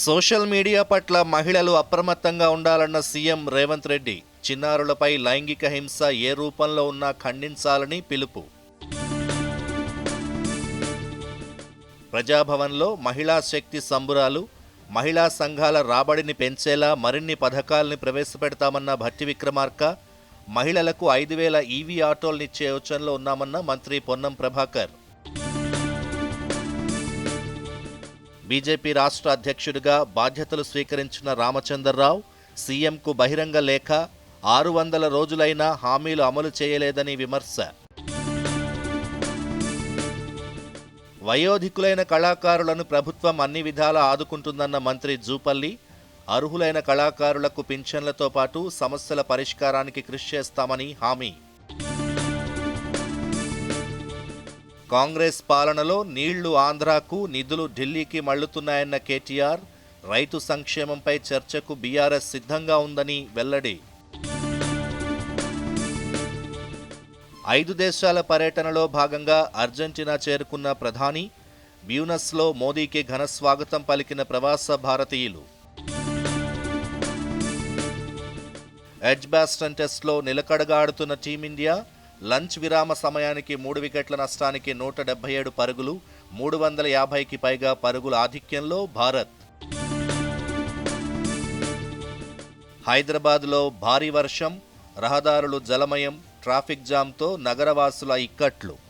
Social media పట్ల మహిళలు అప్రమత్తంగా ఉండాలన్న సీఎం రేవంత్ రెడ్డి చిన్నారులపై లైంగిక హింస ఏ రూపంలో ఉన్నా ఖండించాలని పిలుపు. ప్రజాభవన్లో మహిళా శక్తి సంబురాలు మహిళా సంఘాల రాబడిని పెంచేలా మరిన్ని పథకాల్ని ప్రవేశపెడతామన్న భట్టి విక్రమార్క మహిళలకు ఐదు వేల ఈవీ ఆటోలనిచ్చే యోచనలో ఉన్నామన్న మంత్రి పొన్నం ప్రభాకర్. బీజేపీ రాష్ట్ర అధ్యక్షుడిగా బాధ్యతలు స్వీకరించిన రామచంద్రరావు సీఎంకు బహిరంగ లేఖ ఆరు వందల రోజులైనా హామీలు అమలు చేయలేదని విమర్శ. వయోధికులైన కళాకారులను ప్రభుత్వం అన్ని విధాలా ఆదుకుంటుందన్న మంత్రి జూపల్లి అర్హులైన కళాకారులకు పింఛన్లతో పాటు సమస్యల పరిష్కారానికి కృషి చేస్తామని హామీ. కాంగ్రెస్ పాలనలో నీళ్ళు ఆంధ్రాకు నిధులు ఢిల్లీకి మళ్ళుతున్నాయన్న కేటీఆర్ రైతు సంక్షేమంపై చర్చకు బీఆర్ఎస్ సిద్ధంగా ఉందని వెల్లడి. ఐదు దేశాల పర్యటనలో భాగంగా అర్జెంటీనా చేరుకున్న ప్రధాని బ్యూనస్లో మోదీకి ఘన స్వాగతం పలికిన ప్రవాస భారతీయులు. ఎడ్జ్బాస్టన్ టెస్ట్లో నిలకడగా ఆడుతున్న టీమిండియా లంచ్ విరామ సమయానికి మూడు వికెట్ల నష్టానికి నూట డెబ్బై ఏడు పరుగులు మూడు వందల యాభైకి పైగా పరుగుల ఆధిక్యంలో భారత్. హైదరాబాద్లో భారీ వర్షం రహదారులు జలమయం ట్రాఫిక్ జామ్తో నగరవాసుల ఇక్కట్లు.